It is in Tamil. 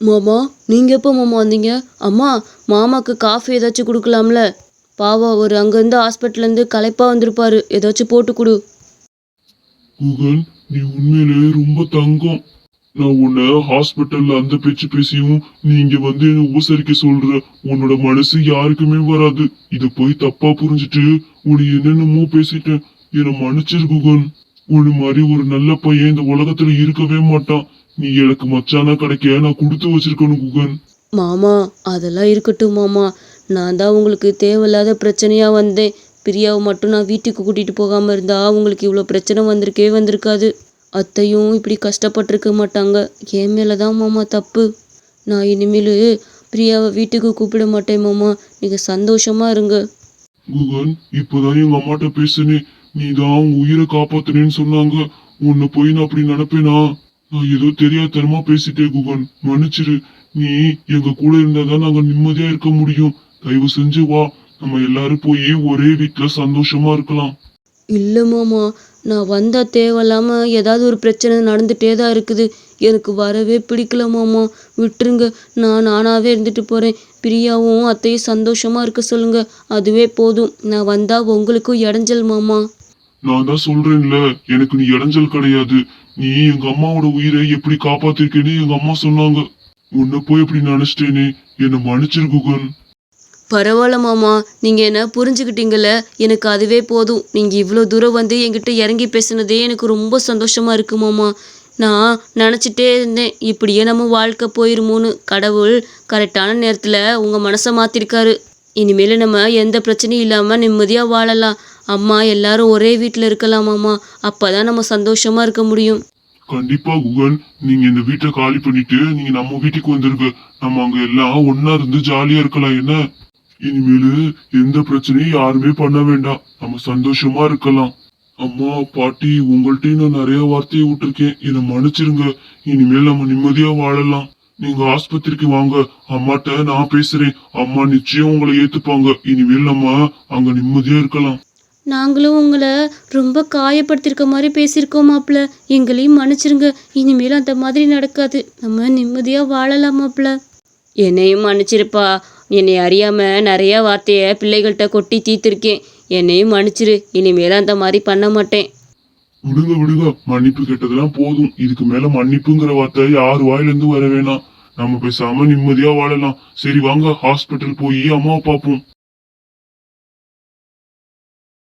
மாமா நீங்க எப்போ மாமா வந்தீங்க? அம்மா மாமாக்கு காஃபி ஏதாச்சும் கொடுக்கலாம்ல. பாவா அவர் அங்கேருந்து ஹாஸ்பிட்டல்லேருந்து களைப்பாக வந்திருப்பாரு. ஏதாச்சும் போட்டு கொடு. குகன் நீ உண்மையிலே ரொம்ப தங்கம். நான் உன்னை ஹாஸ்பிட்டல்ல அந்த பேச்சு பேசியும் நீ இங்க வந்து என்ன உபசரிக்க சொல்ற. உன்னோட மனசு யாருக்குமே வராது. இத போய் தப்பா புரிஞ்சுட்டு உன்னை என்னென்னமோ பேசிட்டேன். என்னை மன்னிச்சிரு குகன் உன்னை மாதிரி ஒரு நல்ல பையன் இந்த உலகத்துல இருக்கவே மாட்டான். நீ எனக்கு மச்சானா கிடைக்க நான் கொடுத்து வச்சிருக்கணும் குகன். மாமா அதெல்லாம் இருக்கட்டும் மாமா. நான் தான் உங்களுக்கு தேவையில்லாத பிரச்சனையாக வந்தேன். பிரியாவை மட்டும் நான் வீட்டுக்கு கூட்டிகிட்டு போகாமல் இருந்தா உங்களுக்கு இவ்வளோ பிரச்சனை வந்திருக்கவே வந்திருக்காது. அத்தையும் இப்படி கஷ்டப்பட்டிருக்க மாட்டாங்க. என் மேலே தான் மாமா தப்பு. நான் இனிமேல் பிரியாவை வீட்டுக்கு கூப்பிட மாட்டேன் மாமா. நீங்கள் சந்தோஷமாக இருங்க. குகன் இப்பதான் எங்க அம்மாட்ட பேசுனேன். நீ தான் உயிரை காப்பாத்துனேன்னு சொன்னாங்க. உன்னை போய் நான் அப்படி நினைப்பேனா? நான் ஏதோ தெரியாதனமா பேசிட்டே குகன். மன்னிச்சிரு. நீ எங்க கூட இருந்தாதான் நாங்க நிம்மதியா இருக்க முடியும். தயவு செஞ்சு வா. நம்ம எல்லாரும் போய் ஒரே வீட்டுல சந்தோஷமா இருக்கலாம். இல்ல மாமா. நான் வந்தா தேவையில்லாம ஏதாவது ஒரு பிரச்சனை நடந்துட்டே தான் இருக்குது. எனக்கு வரவே பிடிக்கல மாமா. விட்டுருங்க. நான் நானாவே இருந்துட்டு போறேன். பிரியாவும் அத்தையும் சந்தோஷமா இருக்க சொல்லுங்க. அதுவே போதும். நான் வந்தா உங்களுக்கும் இடைஞ்சல் மாமா. நான் தான் சொல்றேன்ல எனக்கு நீ இடைஞ்சல் கிடையாது. நீ எங்க அம்மாவோட உயிரை எப்படி காப்பாத்திருக்கேன்னு எங்க அம்மா சொன்னாங்க. உன்னை போய் எப்படி நினைச்சிட்டேனே என்னை மன்னிச்சிரு குகன். பரவாயில்ல மாமா நீங்கள் என்ன புரிஞ்சுக்கிட்டீங்கல்ல? எனக்கு அதுவே போதும். நீங்கள் இவ்வளோ தூரம் வந்து என்கிட்ட இறங்கி பேசுனதே எனக்கு ரொம்ப சந்தோஷமாக இருக்கு மாமா. நான் நினச்சிட்டே இருந்தேன் இப்படியே நம்ம வாழ்க்கை போயிருமோன்னு. கடவுள் கரெக்டான நேரத்தில் உங்கள் மனசை மாற்றிருக்காரு இனிமேல் நம்ம எந்த பிரச்சனையும் இல்லாமல் நிம்மதியாக வாழலாம். அம்மா எல்லாரும் ஒரே வீட்டில் இருக்கலாம் அம்மா? அப்போ தான் நம்ம சந்தோஷமாக இருக்க முடியும். கண்டிப்பா குகன். நீங்க இந்த வீட்டை காலி பண்ணிட்டு நீங்க நம்ம வீட்டுக்கு வந்துருங்க. நம்ம அங்க எல்லாம் ஒன்னா இருந்து ஜாலியா இருக்கலாம் என்ன? இனிமேலு எந்த பிரச்சனையும் யாருமே பண்ண வேண்டாம். நம்ம சந்தோஷமா இருக்கலாம். அம்மா பாட்டி உங்கள்ட்டையும் நான் நிறைய வார்த்தையை விட்டுருக்கேன். என்னை மன்னிச்சிருங்க. இனிமேல் நம்ம நிம்மதியா வாழலாம். நீங்க ஆஸ்பத்திரிக்கு வாங்க. அம்மாட்ட நான் பேசுறேன். அம்மா நிச்சயம் உங்களை ஏத்துப்பாங்க. இனிமேல் நம்ம அங்க நிம்மதியா இருக்கலாம். நாங்களும் உங்களை ரொம்ப காயப்படுத்திருக்க மாதிரி பேசியிருக்கோம் மாப்பிள்ள. எங்களையும் மன்னிச்சிருங்க. இனிமேல் அந்த மாதிரி நடக்காது. நம்ம நிம்மதியாக வாழலாம் மாப்பிள்ள. என்னையும் மன்னிச்சிருப்பா. என்னை அறியாமல் நிறைய வார்த்தையை பிள்ளைகள்கிட்ட கொட்டி தீர்த்திருக்கேன். என்னையும் மன்னிச்சிரு. இனிமேல் அந்த மாதிரி பண்ண மாட்டேன். விடுங்க விடுங்க. மன்னிப்பு கேட்டதெல்லாம் போதும். இதுக்கு மேல மன்னிப்புங்கிற வார்த்தை யார் வாயிலிருந்து வர வேணாம். நம்ம பேசாம நிம்மதியா வாழலாம். சரி வாங்க. ஹாஸ்பிட்டல் போய் அம்மாவை பார்ப்போம்.